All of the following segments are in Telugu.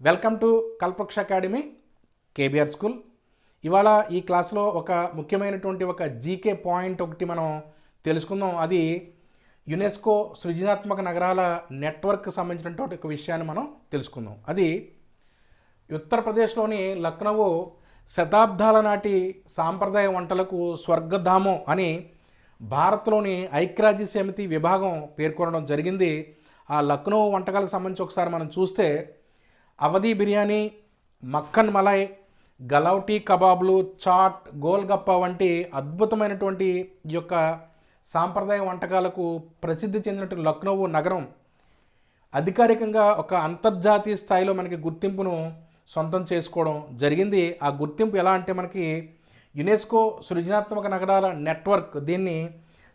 Welcome to Kalpaksha academy KBR school ఇవాళ ఈ క్లాస్లో ఒక ముఖ్యమైనటువంటి ఒక జీకే పాయింట్ ఒకటి మనం తెలుసుకుందాం. అది యునెస్కో సృజనాత్మక నగరాల నెట్వర్క్ సంబంధించినటువంటి ఒక విషయాన్ని మనం తెలుసుకుందాం. అది ఉత్తరప్రదేశ్లోని లక్నవో శతాబ్దాల నాటి సాంప్రదాయ వంటలకు స్వర్గధామం అని భారత్లోని ఐక్యరాజ్య సమితి విభాగం పేర్కొనడం జరిగింది. ఆ లక్నో వంటకాలకు సంబంధించి ఒకసారి మనం చూస్తే అవధి బిర్యానీ మక్కన్ మలై గలౌటీ కబాబ్లు చాట్ గోల్గప్ప వంటి అద్భుతమైనటువంటి ఈ యొక్క సాంప్రదాయ వంటకాలకు ప్రసిద్ధి చెందినటువంటి లక్నో నగరం అధికారికంగా ఒక అంతర్జాతీయ స్థాయిలో మనకి గుర్తింపును సొంతం చేసుకోవడం జరిగింది. ఆ గుర్తింపు ఎలా అంటే మనకి యునెస్కో సృజనాత్మక నగరాల నెట్వర్క్ దీన్ని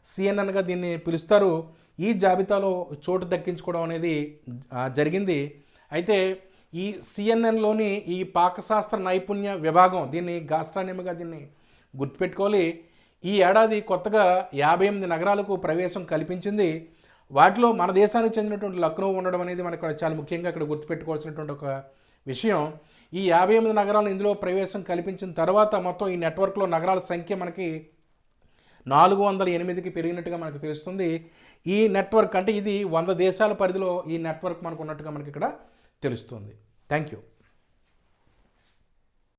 సిఎన్ఎన్గా దీన్ని పిలుస్తారు. ఈ జాబితాలో చోటు దక్కించుకోవడం అనేది జరిగింది. అయితే ఈ సిఎన్ఎన్లోని ఈ పాకశాస్త్ర నైపుణ్య విభాగం దీన్ని గాస్ట్రానిమ్గా దీన్ని గుర్తుపెట్టుకోవాలి. ఈ ఏడాది కొత్తగా యాభై ఎనిమిది నగరాలకు ప్రవేశం కల్పించింది. వాటిలో మన దేశానికి చెందినటువంటి లక్నో ఉండడం అనేది మనకు చాలా ముఖ్యంగా ఇక్కడ గుర్తుపెట్టుకోవాల్సినటువంటి ఒక విషయం. ఈ యాభై ఎనిమిది నగరాలు ఇందులో ప్రవేశం కల్పించిన తర్వాత మొత్తం ఈ నెట్వర్క్లో నగరాల సంఖ్య మనకి నాలుగు వందల ఎనిమిదికి పెరిగినట్టుగా మనకు తెలుస్తుంది. ఈ నెట్వర్క్ అంటే ఇది వంద దేశాల పరిధిలో ఈ నెట్వర్క్ మనకు ఉన్నట్టుగా మనకి ఇక్కడ తెలుస్తుంది. Thank you